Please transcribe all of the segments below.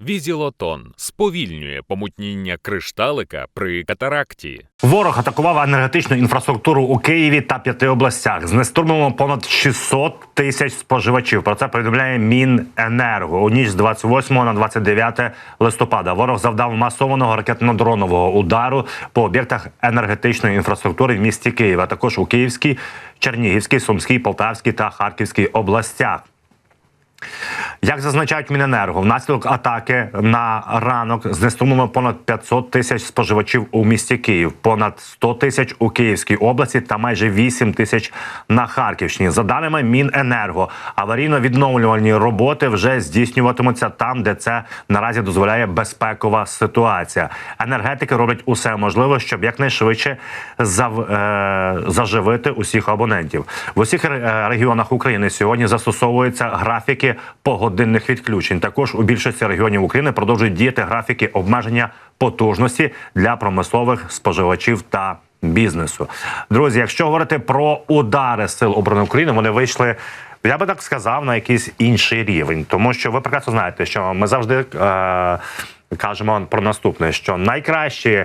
Візілотон сповільнює помутніння кришталика при катаракті. Ворог атакував енергетичну інфраструктуру у Києві та п'яти областях. Знеструмлено понад 600 тисяч споживачів. Про це повідомляє Міненерго. У ніч з 28 на 29 листопада ворог завдав масованого ракетно-дронового удару по об'єктах енергетичної інфраструктури в місті Києва, також у Київській, Чернігівській, Сумській, Полтавській та Харківській областях. Як зазначають Міненерго, внаслідок атаки на ранок знеструмлено понад 500 тисяч споживачів у місті Київ, понад 100 тисяч у Київській області та майже 8 тисяч на Харківщині. За даними Міненерго, аварійно-відновлювальні роботи вже здійснюватимуться там, де це наразі дозволяє безпекова ситуація. Енергетики роблять усе можливе, щоб якнайшвидше зав... е... заживити усіх абонентів. В усіх регіонах України сьогодні застосовуються графіки погодинних відключень. Також у більшості регіонів України продовжують діяти графіки обмеження потужності для промислових споживачів та бізнесу. Друзі, якщо говорити про удари сил оборони України, вони вийшли. Я би так сказав на якийсь інший рівень, тому що ви прекрасно знаєте, що ми завжди е, кажемо про наступне: що найкращі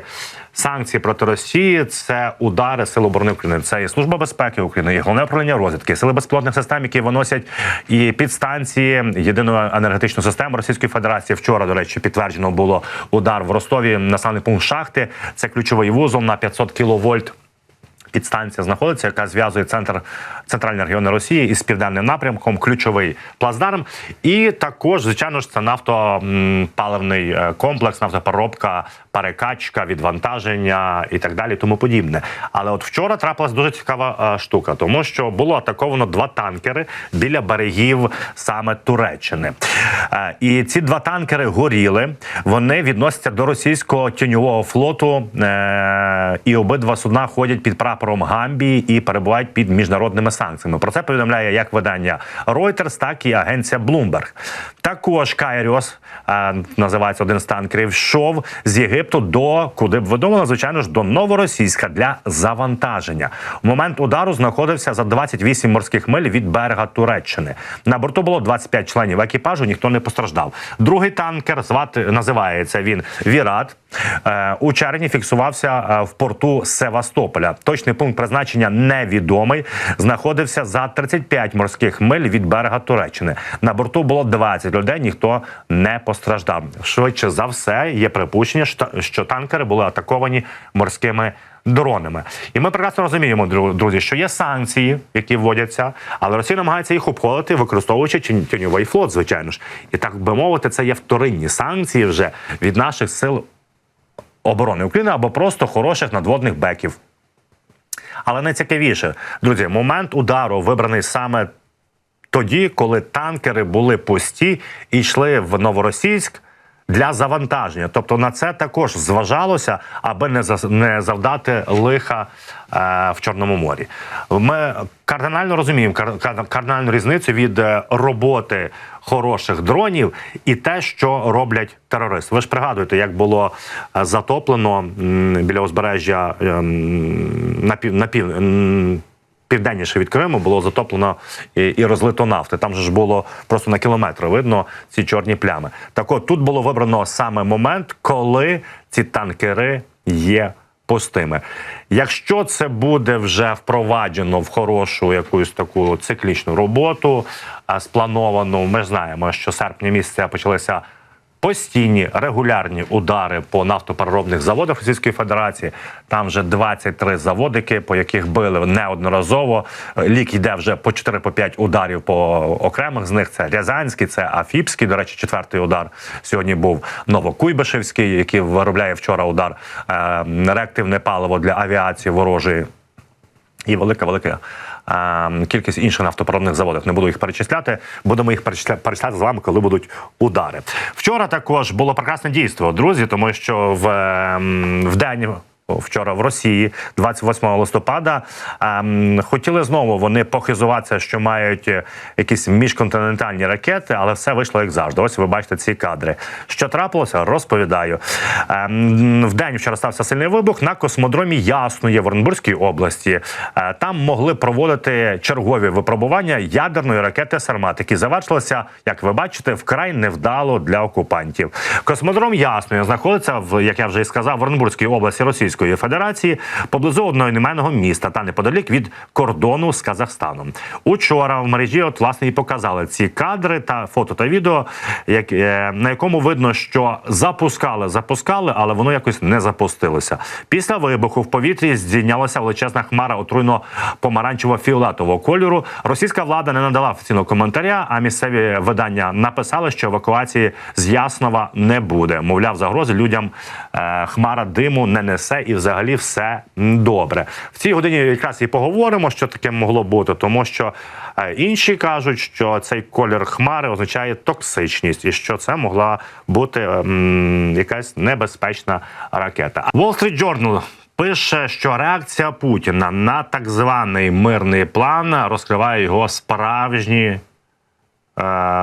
санкції проти Росії це удари Сил оборони України. Це і служба безпеки України, і головне управління розвідки, сили безпілотних систем, які виносять і підстанції єдиної енергетичної системи Російської Федерації. Вчора, до речі, підтверджено було удар в Ростові населений пункт шахти. Це ключовий вузол на 500 кіловольт підстанція знаходиться, яка зв'язує центр центральні регіони Росії із південним напрямком, ключовий плацдарм. І також, звичайно ж, це нафтопаливний е, комплекс, нафтопереробка, перекачка, відвантаження і так далі, тому подібне. Але от вчора трапилась дуже цікава е, штука, тому що було атаковано два танкери біля берегів саме Туреччини. Е, І ці два танкери горіли. Вони відносяться до російського тіньового флоту, і обидва судна ходять під прапором Гамбії і перебувають під міжнародними санкціями. Про це повідомляє як видання Reuters, так і агенція Bloomberg. Також Кайріос е, називається один з танкерів. Йшов з Єгипту до куди б видумано, звичайно ж, до новоросійська для завантаження. У момент удару знаходився за 28 морських миль від берега Туреччини. На борту було 25 членів екіпажу. Ніхто не постраждав. Другий танкер звати називається він Вірат. Е, у червні фіксувався е, в порту Севастополя. Точний пункт призначення невідомий. Знаходився за 35 морських миль від берега Туреччини. На борту було 20 людей. Ніхто не постраждав. Швидше за все, є припущення, що- танкери були атаковані морськими. Дронами, і ми прекрасно розуміємо, друзі, що є санкції, які вводяться, але Росія намагається їх обходити, використовуючи тінь- тіньовий флот, звичайно ж, і так би мовити, це є вторинні санкції вже від наших сил оборони України або просто хороших надводних беків. Але найцікавіше, друзі, момент удару вибраний саме тоді, коли танкери були пусті і йшли в Новоросійськ для завантаження. Тобто на це також зважалося, аби не не завдати лиха е, в Чорному морі. Ми кардинально розуміємо кар- кар- кардинальну різницю від е, роботи хороших дронів і те, що роблять терористи. Ви ж пригадуєте, як було е, затоплено біля узбережжя ем, на пів на пів. Південніше від Криму було затоплено і, і розлито нафти. Там же ж було просто на кілометри видно ці чорні плями. Так от тут було вибрано саме момент, коли ці танкери є пустими. Якщо це буде вже впроваджено в хорошу якусь таку циклічну роботу, сплановану, ми знаємо, що серпня місяця почалися постійні регулярні удари по нафтопереробних заводах Російської Федерації. Там вже 23 заводики, по яких били неодноразово. Лік йде вже по 4-5 ударів по окремих з них. Це Рязанський, це Афіпський. До речі, четвертий удар сьогодні був Новокуйбишевський, який виробляє вчора удар е, реактивне паливо для авіації ворожої. І велика, велика кількість інших нафтопереробних заводів. Не буду їх перечисляти. Будемо їх перечисля- перечисляти з вами, коли будуть удари. Вчора також було прекрасне дійство, друзі, тому що в, ем, в день Вчора в Росії, 28 листопада, ем, хотіли знову вони похизуватися, що мають е, якісь міжконтинентальні ракети, але все вийшло як завжди. Ось ви бачите ці кадри. Що трапилося, розповідаю. Ем, в день вчора стався сильний вибух на космодромі Ясної в Оренбурзькій області. Е, там могли проводити чергові випробування ядерної ракети Сармат, які завершилися, як ви бачите, вкрай невдало для окупантів. Космодром Ясної знаходиться в, як я вже і сказав, в Оренбурзькій області Російської Федерації поблизу одноіменного міста та неподалік від кордону з Казахстаном. Учора в мережі от власне і показали ці кадри та фото та відео, як, е, на якому видно, що запускали, запускали, але воно якось не запустилося. Після вибуху в повітрі здійнялася величезна хмара отруйно помаранчево-фіолетового кольору. Російська влада не надала офіційного коментаря, а місцеві видання написали, що евакуації з Яснова не буде. Мовляв, загрози людям е, хмара диму не несе і взагалі все добре. В цій годині якраз і поговоримо, що таке могло бути, тому що е, інші кажуть, що цей колір хмари означає токсичність, і що це могла бути якась небезпечна ракета. Wall Street Journal Пише, що реакція Путіна на так званий мирний план розкриває його справжні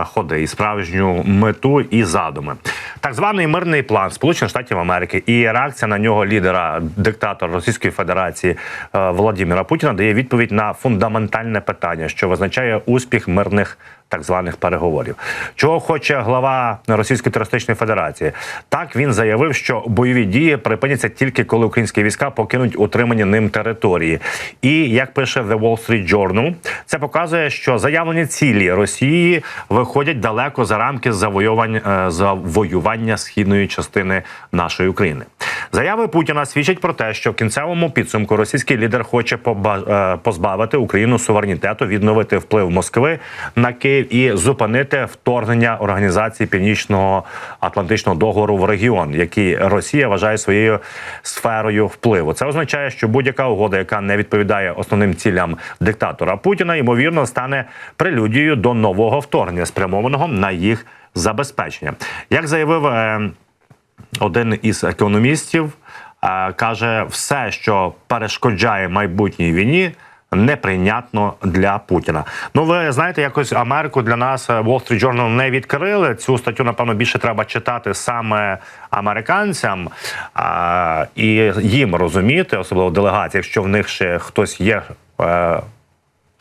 ходи і справжню мету і задуми. Так званий мирний план Сполучених Штатів Америки і реакція на нього лідера диктатора Російської Федерації е, Володимира Путіна дає відповідь на фундаментальне питання, що визначає успіх мирних. Так званих переговорів, чого хоче глава Російської терористичної федерації. Так він заявив, що бойові дії припиняться тільки коли українські війська покинуть утримані ним території. І як пише The Wall Street Journal, це показує, що заявлені цілі Росії виходять далеко за рамки завоювань завоювання східної частини нашої України. Заяви Путіна свідчать про те, що в кінцевому підсумку російський лідер хоче е, позбавити Україну суверенітету, відновити вплив Москви на Київ і зупинити вторгнення організації Північного Атлантичного договору в регіон, який Росія вважає своєю сферою впливу. Це означає, що будь-яка угода, яка не відповідає основним цілям диктатора Путіна, ймовірно стане прелюдією до нового вторгнення, спрямованого на їх забезпечення. Як заявив е, один із економістів е, каже, все, що перешкоджає майбутній війні. Неприйнятно для Путіна. Ну, ви знаєте, якось Америку для нас е, Wall Street Journal не відкрили. Цю статтю, напевно, більше треба читати саме американцям а, і їм розуміти, особливо делегації, якщо в них ще хтось є. Е,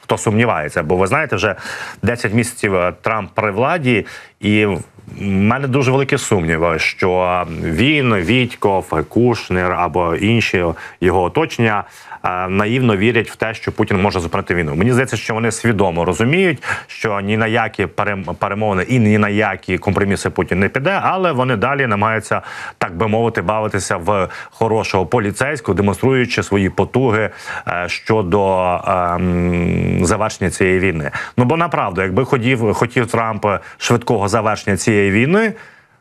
хто сумнівається, бо ви знаєте, вже 10 місяців Трамп при владі, і в мене дуже великі сумніви, що він, Вітьков, Кушнер або інші його оточення е, наївно вірять в те, що Путін може зупинити війну. Мені здається, що вони свідомо розуміють, що ні на які перем- перемовини і ні на які компроміси Путін не піде, але вони далі намагаються, так би мовити, бавитися в хорошого поліцейського, демонструючи свої потуги е, щодо ем, завершення цієї війни. Ну бо направду, якби хотів, хотів Трамп швидкого завершення цієї війни.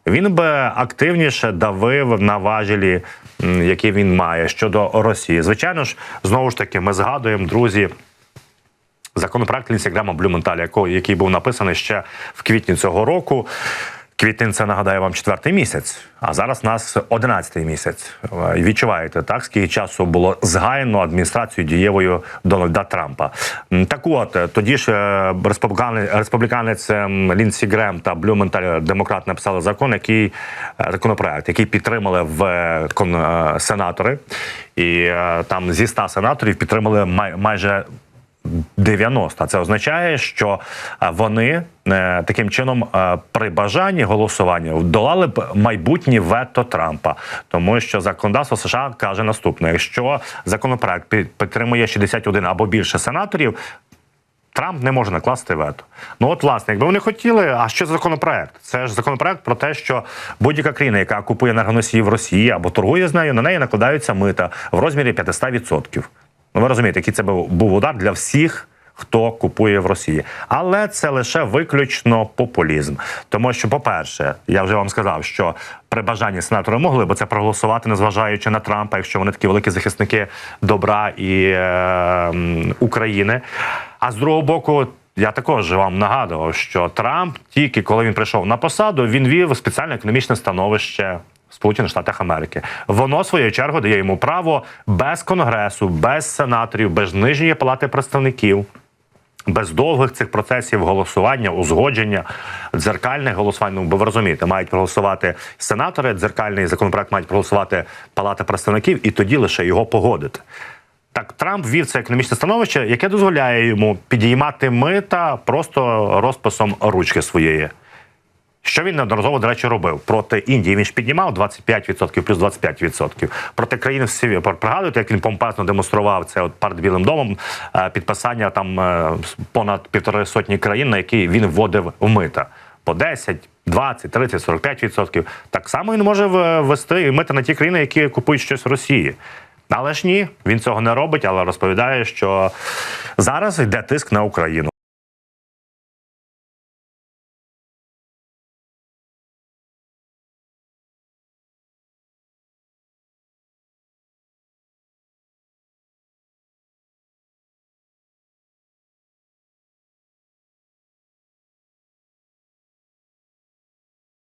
Він би активніше давив на важелі, які він має щодо Росії. Звичайно ж, знову ж таки, ми згадуємо, друзі, законопроект Лінсі Грема який був написаний ще в квітні цього року. Квітень це нагадаю вам четвертий місяць, а зараз нас одинадцятий місяць. Е, Відчуваєте так, скільки часу було згаяно адміністрацією дієвою Дональда Трампа. Так от е, тоді ж е, республіканець, республіканець ем, Лінсі Грем та Блюменталь демократ написали закон, який законопроект, який підтримали в сенатори, і там зі 100 сенаторів підтримали май- майже 90. Це означає, що е, вони е, таким чином е, при бажанні голосування долали б майбутнє вето Трампа, тому що законодавство США каже наступне: якщо законопроект під- підтримує 61 або більше сенаторів. Трамп не може накласти вето. Ну от, власне, якби вони хотіли, а що за законопроект? Це ж законопроект про те, що будь-яка країна, яка купує енергоносії в Росії або торгує з нею, на неї накладаються мита в розмірі 500%. Ну ви розумієте, який це був був удар для всіх. Хто купує в Росії, але це лише виключно популізм. Тому що, по-перше, я вже вам сказав, що при бажанні сенатори могли би це проголосувати, незважаючи на Трампа, якщо вони такі великі захисники добра і е, України. А з другого боку, я також вам нагадував, що Трамп тільки коли він прийшов на посаду, він вів спеціальне економічне становище Сполучених Штатах Америки. Воно своєю чергою дає йому право без конгресу, без сенаторів, без нижньої палати представників. Без довгих цих процесів голосування, узгодження, дзеркальних голосувань. Ну, бо ви розумієте, мають проголосувати сенатори, дзеркальний законопроект мають проголосувати Палата представників, і тоді лише його погодити. Так, Трамп ввів це економічне становище, яке дозволяє йому підіймати мита просто розписом ручки своєї. Що він неодноразово, до речі, робив проти Індії. Він ж піднімав 25%, плюс 25%. Проти країн всі пригадуєте, як він помпезно демонстрував це от перед Білим домом е, підписання там е, понад півтори сотні країн, на які він вводив в мита по 10, 20, 30, 45%. Так само він може ввести і мита на ті країни, які купують щось в Росії. Але ж ні, він цього не робить, але розповідає, що зараз йде тиск на Україну.